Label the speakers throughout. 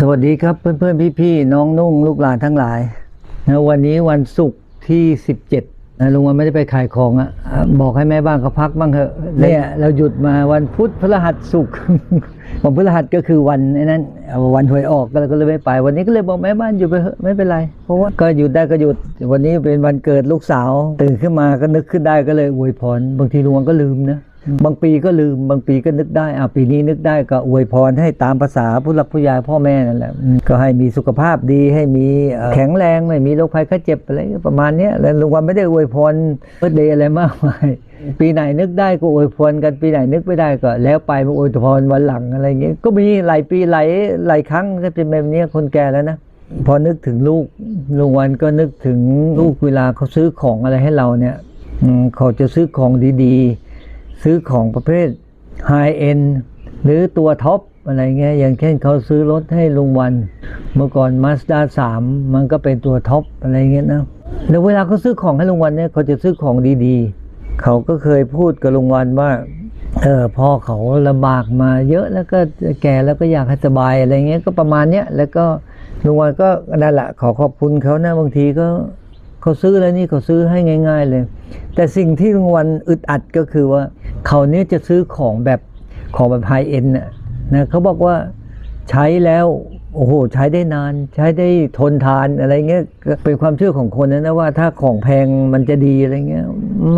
Speaker 1: สวัสดีครับเพื่อนๆ พี่ๆ น้องนุ่งลูกหลานทั้งหลายนะวันนี้วันศุกร์ที่ 17นะลุงวันไม่ได้ไปขายของอะ่ะบอกให้แม่บ้านเขาพักบ้างเถอะเนี่ยเราหยุดมาวันพุธพฤหัสศุกร์วันพฤหัสก็คือวันนั้นวันหวยออกก็เลยก็เลยไม่ไป วันนี้ก็เลยบอกแม่บ้านหยุดไปเถอะไม่เป็นไร เพราะว่าก็หยุดได้ก็หยุด วันนี้เป็นวันเกิดลูกสาว ตื่นขึ้นมาก็นึกขึ้นได้ก็เลยอวยพรบางทีลุงวันก็ลืมนะ บางปีก็ลืมบางปีก็นึกได้อ่าปีนี้นึกได้ก็อวยพรให้ตามภาษาผู้หลักผู้ใหญ่พ่อแม่นั่นแหละก็ให้มีสุขภาพดีให้มีแข็งแรงไม่มีโรคภัยไข้เจ็บอะไรประมาณนี้แล้วลุงวันไม่ได้อวยพรเบิร์เดย์อะไรมากมายปีไหนนึกได้ก็อวยพรกันปีไหนนึกไม่ได้ก็ แล้วไปมาอวยพรวันหลังอะไรเงี้ยก็มีหลายปีหลายหลายครั้งก็เป็นแบบนี้คนแก่แล้วนะพอนึกถึงลูกลุงวันก็นึกถึงลูกเวลาเขาซื้อของอะไรให้เราเนี่ยเขาจะซื้อของดีๆ ซื้อของประเภทไฮเอ็นหรือตัวท็อปอะไรเงี้ยอย่างเช่นเขาซื้อรถให้ลุงวัน เมื่อก่อนมาสด้าสามมันก็เป็นตัวท็อปอะไรเงี้ยนะแล้วเวลาเขาซื้อของให้ลุงวันเนี่ยเขาจะซื้อของดีๆ เขาก็เคยพูดกับลุงวันว่าเออพ่อเขาลำบากมาเยอะแล้วก็แก่แล้วก็อยากให้สบายอะไรเงี้ยก็ประมาณเนี้ยแล้วก็ลุงวันก็นั่นแหละขอขอบคุณเขานะบางทีก็ เขาซื้อแล้วนี่เขาซื้อให้ง่าย ๆ เลย แต่สิ่งที่ลุงวันอึดอัดก็คือว่าเขาเนี่ยจะซื้อของแบบของแบบไฮเอ็นน่ะนะเขาบอกว่าใช้แล้วโอ้โหใช้ได้นานใช้ได้ทนทานอะไรเงี้ยเป็นความเชื่อของคนนะนะว่าถ้าของแพงมันจะดีอะไรเงี้ย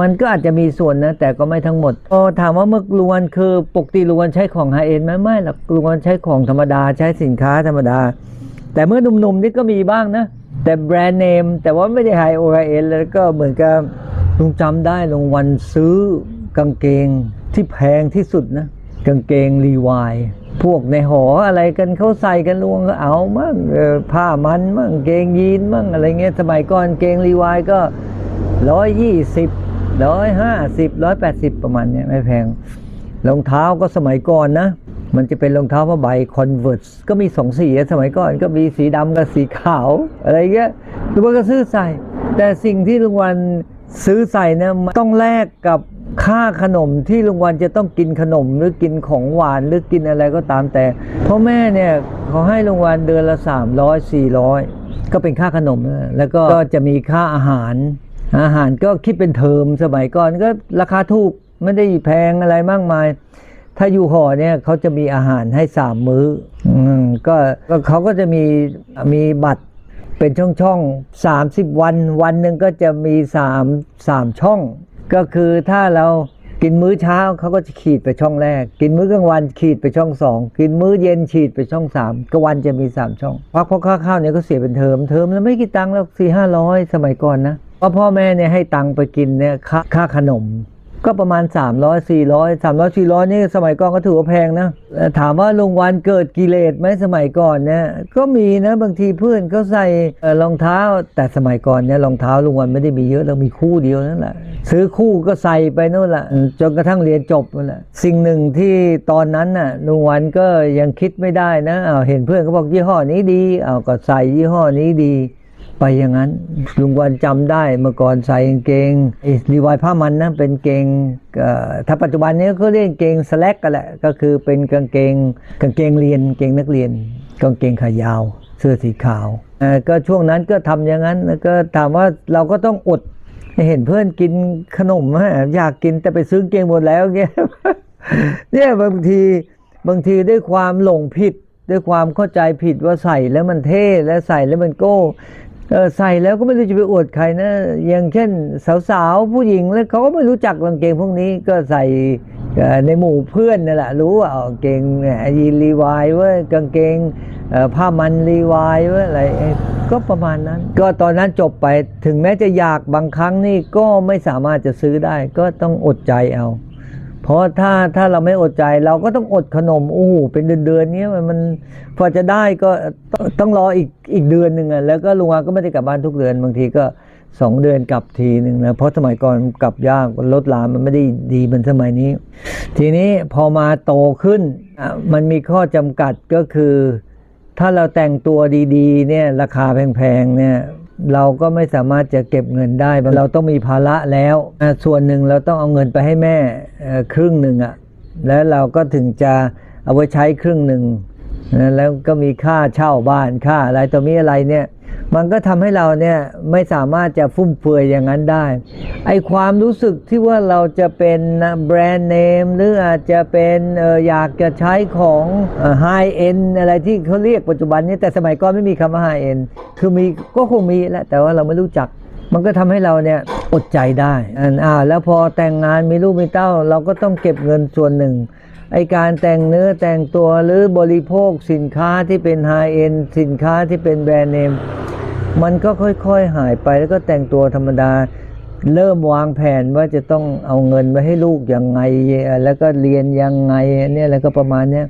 Speaker 1: มันก็อาจจะมีส่วนนะ แต่ก็ไม่ทั้งหมดพอถามว่าเมื่อลุงวันคือปกติลุงวันใช้ของไฮเอ็นไหมไม่หรอกลุงวันใช้ของธรรมดาใช้สินค้าธรรมดา แต่เมื่อหนุ่มๆนี่ก็มีบ้างนะ แต่แบรนด์เนมแต่ว่าไม่ได้ไฮโอเอ็นแล้วก็เหมือนกับลุงจำได้ลงวันซื้อกางเกงที่แพงที่สุดนะ กางเกงรีวายพวกในหออะไรกันเขาใส่กันลุงก็เอามั่งเอผ้ามันมั่งเกงยีนมั่งอะไรเงี้ยสมัยก่อนเกงรีวายก็ร้อยยี่สิบร้อยห้าสิบร้อยแปดสิบประมาณเนี้ยไม่แพงรองเท้าก็สมัยก่อนนะ มันจะเป็นรองเท้าผ้าใบคอนเวิร์สก็มีสองสีสมัยก่อนก็มีสีดำกับสีขาว อะไรเงี้ยลุงวันก็ซื้อใส่ แต่สิ่งที่ลุงวันซื้อใส่เนี่ยต้องแลกกับค่าขนมที่ลุงวันจะต้องกินขนมหรือกินของหวานหรือกินอะไรก็ตามแต่พ่อแม่เนี่ยเขาให้ลุงวันเดือนละ 300 400 ก็เป็นค่าขนม แล้วก็จะมีค่าอาหาร อาหารก็คิดเป็นเทอมสมัยก่อนก็ราคาถูกไม่ได้แพงอะไรมากมาย ถ้าอยู่หอเนี่ยเขาจะมีอาหารให้สามมื้ออืมก็ก็เขาก็จะมีมีบัตรเป็นช่องช่องสามสิบวัน วันหนึ่งก็จะมีสามสามช่อง ก็คือถ้าเรากินมื้อเช้าเขาก็จะขีดไปช่องแรก กินมื้อกลางวันขีดไปช่องสองกินมื้อเย็นขีดไปช่องสามก็วันจะมีสามช่องเพราะพราะค่าข้าวเนี่ยก็เสียเป็นเทอมเทอมแล้วไม่กี่ตังค์แล้วสี่ห้าร้อยสมัยก่อนนะเพราะพ่อแม่เนี่ยให้ตังค์ไปกินเนี่ยค่าค่าขนม ก็ประมาณ 300 400 300 400นี่สมัยก่อนก็ถือว่าแพงนะ ถามว่าลุงวันเกิดกิเลสไหมสมัยก่อนเนี่ยก็มีนะบางทีเพื่อนเขาใส่รองเท้าแต่สมัยก่อนเนี่ยรองเท้าลุงวันไม่ได้มีเยอะเรามีคู่เดียวนั่นแหละซื้อคู่ก็ใส่ไปนู่นแหละจนกระทั่งเรียนจบนั่นแหละสิ่งหนึ่งที่ตอนนั้นน่ะลุงวันก็ยังคิดไม่ได้นะอ้าเห็นเพื่อนเขาบอกยี่ห้อนี้ดีเอาก็ใส่ยี่ห้อนี้ดี ไปอย่างนั้น ลุงวันจำได้เมื่อก่อนใส่กางเกงรีวายผ้ามันนะเป็นเกงเอ่อถ้าปัจจุบันนี้ก็เรียกกางเกงสแลกกันแหละก็คือเป็นกางเกงกางเกงเรียนเกงนักเรียนกางเกงขายาว เสื้อสีขาวก็ช่วงนั้นก็ทำอย่างนั้นแล้วก็ถามว่าเราก็ต้องอดเห็นเพื่อนกินขนมฮะอยากกินแต่ไปซื้อเกงหมดแล้วเงี้ยเนี่ยบางทีบางทีด้วยความหลงผิดด้วยความเข้าใจผิดว่าใส่แล้วมันเท่และใส่แล้วมันโก้ ใส่แล้วก็ไม่รู้จะไปอวดใครนะ อย่างเช่น สาวๆ ผู้หญิงแล้วเขาก็ไม่รู้จักกางเกงพวกนี้ก็ใส่ในหมู่เพื่อนนั่นแหละรู้ว่าเอากางเกงยีรีวายเว้ยกางเกงผ้ามันรีวายเว้ยอะไรก็ประมาณนั้น ก็ตอนนั้นจบไปถึงแม้จะอยากบางครั้งนี่ก็ไม่สามารถจะซื้อได้ ก็ต้องอดใจเอา เพราะถ้าถ้าเราไม่อดใจเราก็ต้องอดขนมโอ้โหเป็นเดือนเดือนๆนี้มันมันพอจะได้ก็ต้องต้องรออีกอีกเดือนหนึ่งอะแล้วก็ลุงอาก็ไม่ได้กลับบ้านทุกเดือนบางทีก็สองเดือนกลับทีหนึ่งนะเพราะสมัยก่อนกลับยากรถลามันไม่ได้ดีเหมือนสมัยนี้ ทีนี้พอมาโตขึ้นอะมันมีข้อจำกัดก็คือ ถ้าเราแต่งตัวดีๆเนี่ยราคาแพงๆเนี่ย เราก็ไม่สามารถจะเก็บเงินได้เราต้องมีภาระแล้ว ส่วนหนึ่งเราต้องเอาเงินไปให้แม่ครึ่งหนึ่งอะ่ะแล้วเราก็ถึงจะเอาไว้ใช้ครึ่งหนึ่ง แล้วก็มีค่าเช่าบ้านค่าอะไรตัวมีอะไรเนี่ย มันก็ทำให้เราเนี่ยไม่สามารถจะฟุ่มเฟือยอย่างนั้นได้ ไอความรู้สึกที่ว่าเราจะเป็นแบรนด์เนมหรืออาจจะเป็นอออยากจะใช้ของไฮเอ็นอะไรที่เขาเรียกปัจจุบันนี้แต่สมัยก่อนไม่มีคำว่าไฮเอ็นคือมีก็คงมีแหละแต่ว่าเราไม่รู้จักมันก็ทำให้เราเนี่ยอดใจได้อ่าแล้วพอแต่งงานมีลูกมีเต้า เราก็ต้องเก็บเงินส่วนหนึ่ง ไอการแต่งเนื้อแต่งตัวหรือบริโภคสินค้าที่เป็นไฮเอ็นสินค้าที่เป็นแบรนด์เนมมันก็ค่อยๆหายไปแล้วก็แต่งตัวธรรมดา เริ่มวางแผนว่าจะต้องเอาเงินไว้ให้ลูกยังไง แล้วก็เรียนยังไงเนี่ยแล้วก็ประมาณเนี้ย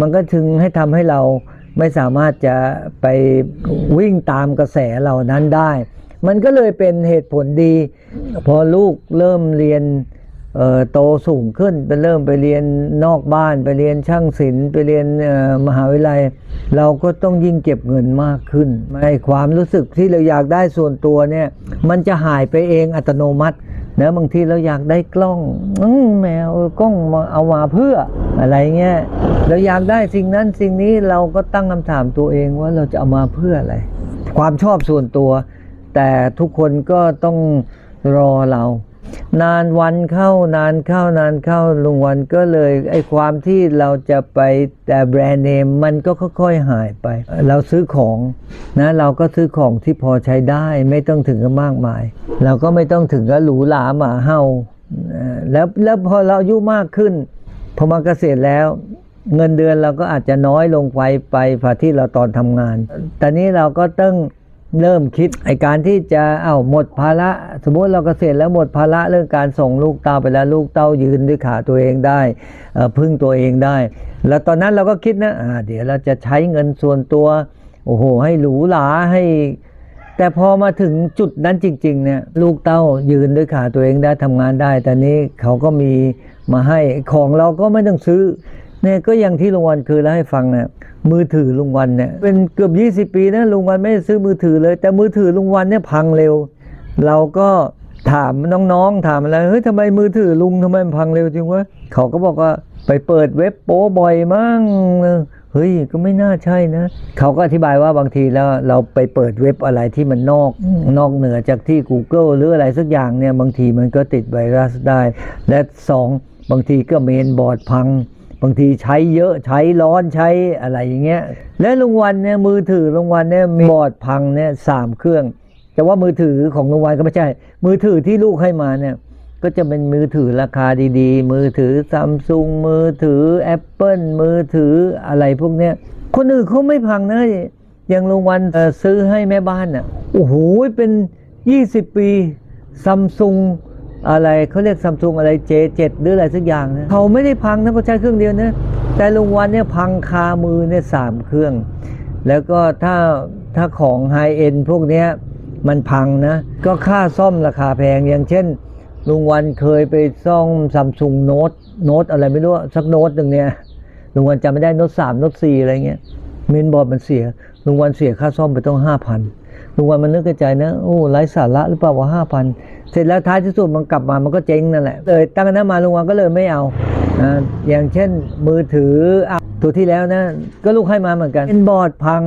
Speaker 1: มันก็ถึงให้ทำให้เราไม่สามารถจะไปวิ่งตามกระแสเหล่านั้นได้ มันก็เลยเป็นเหตุผลดี พอลูกเริ่มเรียน โตสูงขึ้นไปเริ่มไปเรียนนอกบ้านไปเรียนช่างศิลป์ไปเรียนมหาวิทยาลัย เราก็ต้องยิ่งเก็บเงินมากขึ้นไม่ความรู้สึกที่เราอยากได้ส่วนตัวเนี่ยมันจะหายไปเองอัตโนมัตินะบางทีเราอยากได้กล้องอแมวกล้องมาเอามาเพื่ออะไรเงี้ยเราอยากได้สิ่งนั้นสิ่งนี้เราก็ตั้งคำถามตัวเองว่าเราจะเอามาเพื่ออะไร ความชอบส่วนตัว แต่ทุกคนก็ต้องรอเรา นานวันเข้านานเข้านานเข้าลุงวันก็เลยไอ้ความที่เราจะไปแต่แบรนด์เนมมันก็ค่อยๆหายไป เราซื้อของนะเราก็ซื้อของที่พอใช้ได้ไม่ต้องถึงกับมากมาย เราก็ไม่ต้องถึงกับหรูหราหมาเห่าแล้วแล้วพอเราอายุมากขึ้นพอมาเกษียณแล้วเงินเดือนเราก็อาจจะน้อยลงไปไปกว่าที่เราตอนทำงานแต่นี้เราก็ต้อง เริ่มคิดไอการที่จะเอา้าหมดภาระสมมติเราเกษียณแล้วหมดภาระเรื่องการส่งลูกเต้าไปแล้วลูกเต้ายืนด้วยขาตัวเองได้พึ่งตัวเองได้ แล้วตอนนั้นเราก็คิดนะอ่าเดี๋ยวเราจะใช้เงินส่วนตัวโอ้โห ให้หรูหราให้ แต่พอมาถึงจุดนั้นจริง ๆ เนี่ย ลูกเต้ายืนด้วยขาตัวเองได้ทำงานได้ แต่นี้เขาก็มีมาให้ของเราก็ไม่ต้องซื้อ เนี่ยก็อย่างที่ลุงวันเคยเล่าให้ฟังเนี่ยมือถือลุงวันเนี่ยเป็นเกือบ 20 ปีนะลุงวันไม่ได้ซื้อมือถือเลย แต่มือถือลุงวันเนี่ยพังเร็ว เราก็ถามน้องๆถามอะไรเฮ้ยทำไมมือถือลุงทำไมมันพังเร็วจริงวะเขาก็บอกว่าไปเปิดเว็บโป้บ่อยมั้งเฮ้ยก็ไม่น่าใช่นะ เขาก็อธิบายว่าบางทีแล้วเราไปเปิดเว็บอะไรที่มันนอกนอกเหนือจากที่ Google หรืออะไรสักอย่างเนี่ยบางทีมันก็ติดไวรัสได้ และสองบางทีก็เมนบอร์ดพัง บางทีใช้เยอะใช้ร้อนใช้อะไรอย่างเงี้ย และลุงวันเนี่ยมือถือลุงวันเนี่ยมีบอดพังเนี่ยสามเครื่อง แต่ว่ามือถือของลุงวันก็ไม่ใช่ มือถือที่ลูกให้มาเนี่ยก็จะเป็นมือถือราคาดีๆ มือถือซัมซุงมือถือ Apple มือถืออะไรพวกเนี้ย คนอื่นเขาไม่พังนะอย่างลุงวันซื้อให้แม่บ้านอะโอ้โหเป็น 20 ปีซัมซุง อะไรเขาเรียกซัมซุงอะไร J7 หรืออะไรสักอย่างนะเขาไม่ได้พังนะเพราใช้เครื่องเดียวนะแต่ลุงวันเนี่ยพังคามือเนี่ยสามเครื่อง แล้วก็ถ้าถ้าของไฮเอ็นพวกเนี้ยมันพังนะ ก็ค่าซ่อมราคาแพงอย่างเช่น ลุงวันเคยไปซ่อมซัมซุงโน้ตโน้ตอะไรไม่รู้สักโน้ตหนึ่งเนี่ยลุงวันจำไม่ได้โน้ตสามโน้ตสี่อะไรเงี้ยเมนบอร์ดมันเสียลุงวันเสียค่าซ่อมไปต้องห้าพัน ลุงวันมันนึกในใจนะโอ้ไร้สาระหรือเปล่าว่าห้าพันเสร็จแล้วท้ายที่สุดมันกลับมามันก็เจ๊งนั่นแหละเลยตั้งนั้นมาลุงวันก็เลยไม่เอาอย่างเช่นมือถือตัวที่แล้วนะ ก็ลูกให้มาเหมือนกัน เป็นบอร์ดพัง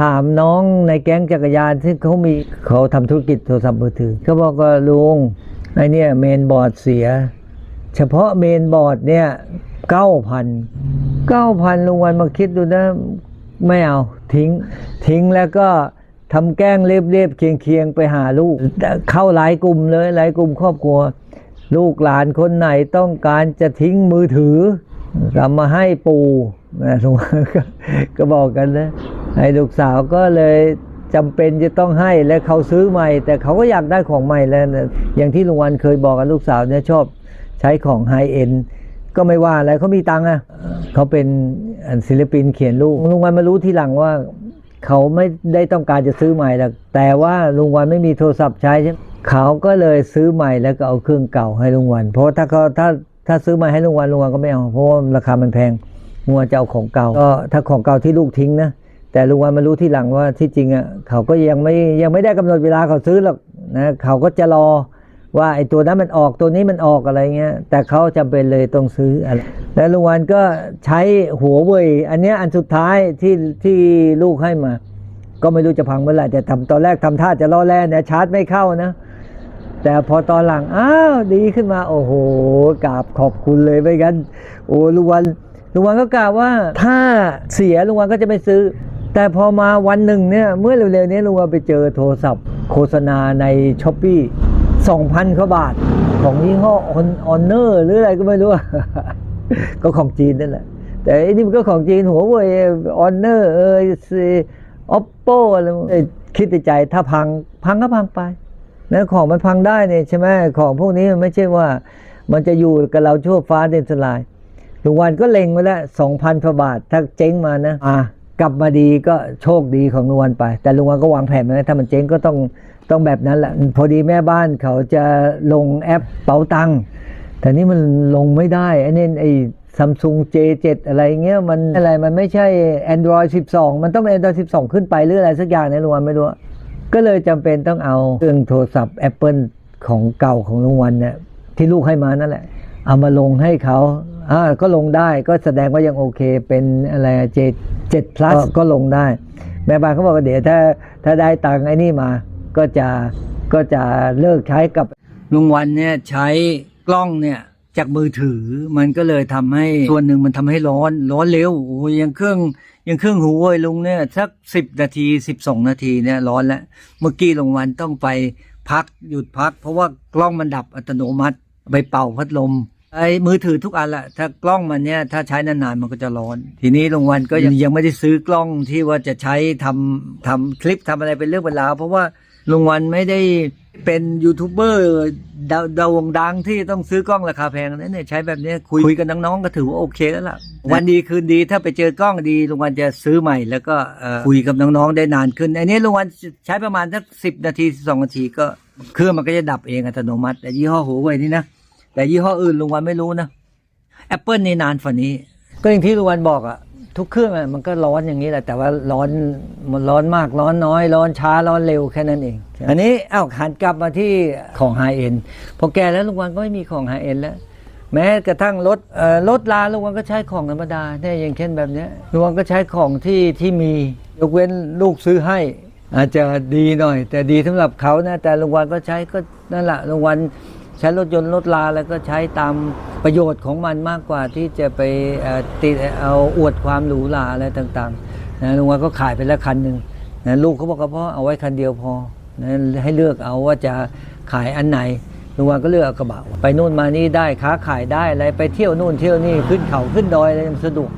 Speaker 1: ถามน้องในแก๊งจักรยานที่เขามีเขาทำธุรกิจโทรศัพท์มือถือเขาบอกว่าลุงไอเนี่ยเมนบอร์ดเสีย เฉพาะเมนบอร์ดเนี่ยเก้าพันเก้าพันลุงวันมาคิดดูนะ ไม่เอาทิ้ง ทิ้งแล้วก็ ทำแกล้งเรียบๆเคียงๆ ไปหาลูก เข้าหลายกลุ่มเลยหลายกลุ่มครอบครัว ลูกหลานคนไหนต้องการจะทิ้งมือถือกำมาให้ปู่นะลุงวันก็บอกกันนะให้ลูกสาวก็เลยจำเป็นจะต้องให้และเขาซื้อใหม่ แต่เขาก็อยากได้ของใหม่แล้วนะอย่างที่ลุงวันเคยบอกกับลูกสาวเนี่ยชอบใช้ของไฮเอ็นก็ไม่ว่าอะไรเขามีตังค์อะเขาเป็นศิลปินเขียนลูกลุงวันมารู้ทีหลังว่า เขาไม่ได้ต้องการจะซื้อใหม่หรอกแต่ว่าลุงวันไม่มีโทรศัพท์ใช้ใช่ไหมเขาก็เลยซื้อใหม่แล้วก็เอาเครื่องเก่าให้ลุงวัน เพราะถ้าเขาถ้าถ้าซื้อใหม่ให้ลุงวันลุงวันก็ไม่เอาเพราะว่าราคามันแพงลุงวันจะเอาของเก่าก็ถ้าของเก่าที่ลูกทิ้งนะแต่ลุงวันมารู้ที่หลังว่าที่จริงอะเขาก็ยังไม่ยังไม่ได้กำหนดเวลาเขาซื้อหรอกนะเขาก็จะรอ ว่าไอ้ตัวนั้นมันออกตัวนี้มันออกอะไรเงี้ย แต่เขาจำเป็นเลยต้องซื้ออะไรแล้วลุงวันก็ใช้หัวเว่ยอันเนี้ยอันสุดท้ายที่ที่ลูกให้มา ก็ไม่รู้จะพังเมื่อไหร่แต่ทำตอนแรกทำท่าจะล่อแร่เนี่ยชาร์จไม่เข้านะ แต่พอตอนหลังอ้าวดีขึ้นมา โอ้โหกราบขอบคุณเลยไม่งั้นโอ้ลุงวันลุงวันก็กล่าวว่าถ้าเสียลุงวันก็จะไม่ซื้อ แต่พอมาวันหนึ่งเนี่ยเมื่อเร็วๆนี้ลุงวันไปเจอโทรศัพท์ โฆษณาในช้อปปี้ สองพันกว่าบาท ของยี่ห้อออนเนอร์หรืออะไรก็ไม่รู้ ก็ของจีนนั่นแหละ แต่อันนี้มันก็ของจีนหัวเว่ยออนเนอร์เออออปโปอะไรคิดในใจถ้าพังพังก็พังไปแล้วของมันพังได้เนี่ยใช่ไหมของพวกนี้มันไม่ใช่ว่า มันจะอยู่กับเราชั่วฟ้าเดินสลายลุงวันก็เล็งไว้แล้วสองพันพบาท ถ้าเจ๊งมานะอ่ากลับมาดีก็โชคดีของลุงวันไป แต่ลุงวันก็วางแผนไว้ถ้ามันเจ๊งก็ต้อง ต้องแบบนั้นแหละพอดีแม่บ้านเขาจะลงแอปเป๋าตังค์แต่นี่มันลงไม่ได้ไอ้นี่ไอ้ซัมซุง J7 อะไรเงี้ยมันอะไรมันไม่ใช่ Android 12 มันต้องเป็น Android 12 ขึ้นไปหรืออะไรสักอย่างเนี่ยลุงวันไม่รู้ ก็เลยจำเป็นต้องเอาเครื่องโทรศัพท์ Apple ของเก่าของลุงวันเนี่ยที่ลูกให้มานั่นแหละ เอามาลงให้เขาอ่าก็ลงได้ก็แสดงว่ายังโอเค เป็นอะไรเจเจ็ด plus ก็ลงได้ แม่บ้านเขาบอกว่าเดี๋ยวถ้าถ้าได้ตังค์ไอ้นี่มา ก็จะก็จะเลิกใช้กับลุงวันเนี่ยใช้กล้องเนี่ยจากมือถือมันก็เลยทำให้ส่วนหนึ่งมันทำให้ร้อน ร้อนเร็วโอ้ยยังเครื่องยังเครื่องหูเว้ยลุงเนี่ยสักสิบนาทีสิบสองนาทีเนี่ยร้อนแล้ว เมื่อกี้ลุงวันต้องไปพักหยุดพัก เพราะว่ากล้องมันดับอัตโนมัติไปเป่าพัดลมไอ้มือถือทุกอันแหละถ้ากล้องมันเนี่ยถ้าใช้นานๆมันก็จะร้อน ทีนี้ลุงวันก็ยังยังไม่ได้ซื้อกล้องที่ว่าจะใช้ทำทำคลิปทำอะไรเป็นเรื่องเป็นราเพราะว่า ลุงวันไม่ได้เป็นยูทูบเบอร์ดาวดาวงดังที่ต้องซื้อกล้องราคาแพงนั่นเนี่ยใช้แบบเนี้ยคุยคุยกับน้องๆก็ถือว่าโอเคแล้วล่ะ วันดีคืนดีถ้าไปเจอกล้องดีลุงวันจะซื้อใหม่แล้วก็เอ่อคุยกับน้องๆได้นานขึ้น อันนี้ลุงวันใช้ประมาณสักสิบนาทีสองนาทีก็เครื่องมันก็จะดับเองอัตโนมัติ แต่ยี่ห้อหัวเว่ยนี่นะแต่ยี่ห้ออื่นลุงวันไม่รู้นะ Apple นี่นานฝันนี้ ก็อย่างที่ลุงวันบอกอะ ทุกเครื่องมันก็ร้อนอย่างนี้แหละ แต่ว่าร้อนมันร้อนมากร้อนน้อย ร้อนช้าร้อนเร็วแค่นั้นเอง อันนี้เอ้าหันกลับมาที่ของไฮเอ็นพอแกแล้วลุงวันก็ไม่มีของไฮเอ็นแล้ว แม้กระทั่งรถรถลาลุงวันก็ใช้ของธรรมดาเนี่ยอย่างเช่นแบบนี้ลุงวันก็ใช้ของที่ที่มียกเว้นลูกซื้อให้ อาจจะดีหน่อย แต่ดีสำหรับเขานะแต่ลุงวันก็ใช้ก็นั่นแหละลุงวัน ใช้รถยนต์รถลาแล้วก็ใช้ตามประโยชน์ของมันมากกว่าที่จะไปเออติดเอาอวดความหรูหราอะไรต่างๆนะลุงวันก็ขายไปแล้วคันหนึ่งนะลูกเขาบอกว่าพ่อเอาไว้คันเดียวพอนะให้เลือกเอาว่าจะขายอันไหนลุงวันก็เลือกเอากระบะไปนู่นมานี่ได้ค้าขายได้อะไรไปเที่ยวนู่นเที่ยวนี่ขึ้นเขาขึ้นดอยอะไรสะดวก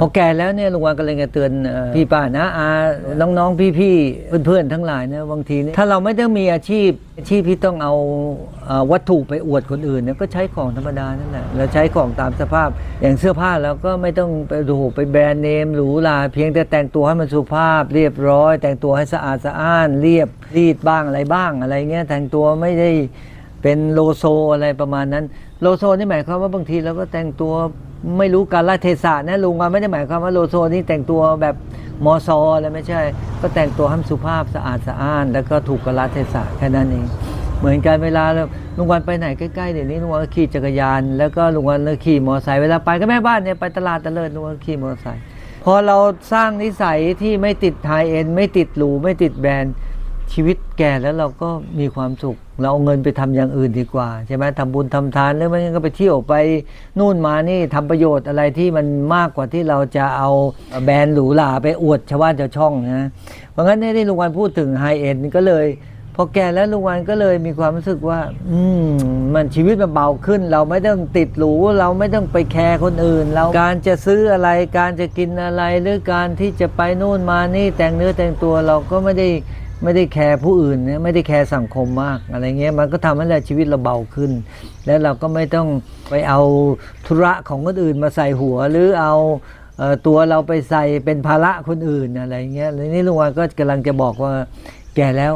Speaker 1: พอแก่แล้วเนี่ยลุงวันก็เลยจะเตือนเอ่อพี่ป้านะอาน้องๆ พี่ๆเพื่อนๆทั้งหลายเนี่ยบางทีเนี่ยถ้าเราไม่ต้องมีอาชีพอาชีพที่ต้องเอาเอ่อวัตถุไปอวดคนอื่นเนี่ยก็ใช้ของธรรมดานั่นแหละเราใช้ของตามสภาพอย่างเสื้อผ้าเราก็ไม่ต้องไปดูไปแบรนด์เนมหรูหราเพียงแต่แต่งตัวให้มันสุภาพเรียบร้อย แต่งตัวให้สะอาดสะอ้าน เรียบรีดบ้างอะไรบ้างอะไรเงี้ยแต่งตัวไม่ได้เป็นโลโซอะไรประมาณนั้น โลโซนี่หมายความว่าบางทีเราก็แต่งตัว ไม่รู้การละเทศะนะลุงว่าไม่ได้หมายความว่าโลโซนี่แต่งตัวแบบมอซออะไรไม่ใช่ ก็แต่งตัวให้สุภาพสะอาดสะอ้าน แล้วก็ถูกกาลเทศะแค่นั้นเองเหมือนกันเวลาเราลุงวันไปไหนใกล้ๆเดี๋ยวนี้ลุงวันขี่จักรยาน แล้วก็ลุงวันก็ขี่มอเตอร์ไซค์เวลาไปก็แม่บ้านเนี่ยไปตลาดตะเลิดลุงวันขี่มอเตอร์ไซค์พอเราสร้างนิสัยที่ไม่ติดไฮเอ็นไม่ติดหรูไม่ติดแบรนด์ ชีวิตแก่แล้วเราก็มีความสุข เราเอาเงินไปทำอย่างอื่นดีกว่าใช่ไหมทำบุญทำทานหรือไม่งั้นก็ไปเที่ยวไปนู่นมานี่ทำประโยชน์อะไรที่มันมากกว่าที่เราจะเอาแบรนด์หรูหราไปอวดชาวบ้านชาวช่องนะเพราะงั้นเนี่ยที่ลุงวันพูดถึงไฮเอ็นก็เลยพอแก่แล้วลุงวันก็เลยมีความรู้สึกว่า อืมมันชีวิตมันเบาขึ้น เราไม่ต้องติดหรูเราไม่ต้องไปแคร์คนอื่น เราการจะซื้ออะไรการจะกินอะไรหรือการที่จะไปนู่นมานี่แต่งเนื้อแต่งตัวเราก็ไม่ได้ ไม่ได้แคร์ผู้อื่นเนี่ยไม่ได้แคร์สังคมมากอะไรเงี้ยมันก็ทำให้เราชีวิตเราเบาขึ้น แล้วเราก็ไม่ต้องไปเอาธุระของคนอื่นมาใส่หัวหรือเอาตัวเราไปใส่เป็นภาระคนอื่นอะไรเงี้ยแล้วนี่ลุงวันก็กำลังจะบอกว่าแก่แล้ว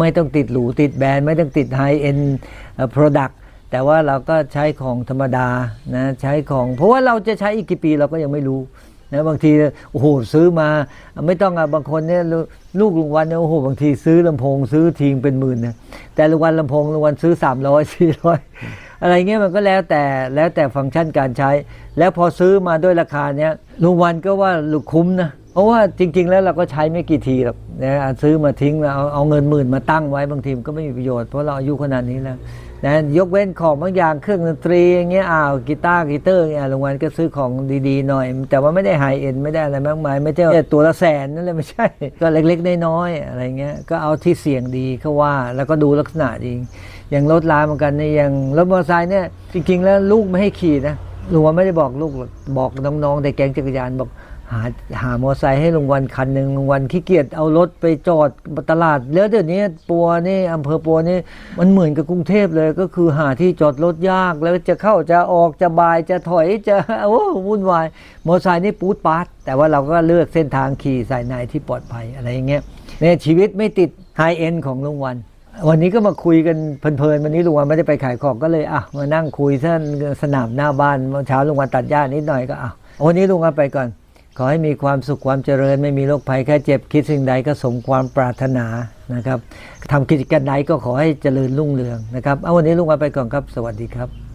Speaker 1: ไม่ต้องติดหรูติดแบรนด์ไม่ต้องติดไฮเอ็นโปรดักต์แต่ว่าเราก็ใช้ของธรรมดานะใช้ของ เพราะว่าเราจะใช้อีกกี่ปีเราก็ยังไม่รู้ นะบางทีโอ้โหซื้อมา ไม่ต้องอะบางคนเนี่ยลูกลุงวันเนี่ยโอ้โหบางทีซื้อลำโพงซื้อทิ้งเป็นหมื่นนะแต่ลุงวันลำโพงลุงวันซื้อ 300 400 อะไรเงี้ยมันก็แล้วแต่แล้วแต่ฟังก์ชันการใช้ แล้วพอซื้อมาด้วยราคาเนี้ยลุงวันก็ว่าลูกคุ้มนะเพราะว่าจริง ๆ แล้วเราก็ใช้ไม่กี่ทีหรอกนะซื้อมาทิ้งแล้วเอาเอาเงินหมื่นมาตั้งไว้บางทีมันก็ไม่มีประโยชน์เพราะเราอายุขนาดนี้แล้ว นะยกเว้นของบางอย่างเครื่องดนตรีอย่างเงี้ยอ้าวกีตาร์กีเตอร์เนี่ยลุงวันก็ซื้อของดีๆหน่อย แต่ว่าไม่ได้ไฮเอ็นไม่ได้อะไรมากมาย ไม่ใช่าตัวละแสนนั่นแหละไม่ใช่ ก็เล็กๆน้อยๆอะไรเงี้ยก็เอาที่เสียงดีเขาว่า แล้วก็ดูลักษณะดีอย่างรถลาเหมือนกันเนี่ยอย่างรถมอเตอร์ไซค์เนี่ยจริงๆแล้วลูกไม่ให้ขี่นะลุงวันไม่ได้บอกลูกบอกน้องๆในแก๊งจักรยานบอก หาหามอไซค์ให้ลุงวันคันหนึ่งลุงวันขี้เกียจเอารถไปจอดตลาด แล้วเดี๋ยวนี้ปัวนี่อำเภอปัวนี่มันเหมือนกับกรุงเทพเลยก็คือหาที่จอดรถยากแล้วจะเข้าจะออกจะบายจะถอยจะโอ้วุ่นวายมอไซค์นี่ปูดปาดแต่ว่าเราก็เลือกเส้นทางขี่สายในที่ปลอดภัยอะไรอย่างเงี้ยเนี่ยชีวิตไม่ติดไฮเอ็นของลุงวันวันนี้ก็มาคุยกันเพลินๆวันนี้ลุงวันไม่ได้ไปขายของก็เลยอะมานั่งคุยท่านสนามหน้าบ้านเมื่อเช้าลุงวันตัดหญ้านิดหน่อยก็อะวันนี้ลุงวันไปก่อน ขอให้มีความสุขความเจริญ ไม่มีโรคภัยแค่เจ็บคิดสิ่งใดก็สมความปรารถนานะครับทำกิจการใดก็ขอให้เจริญรุ่งเรืองนะครับเอาวันนี้ลุงวันไปก่อนครับ สวัสดีครับ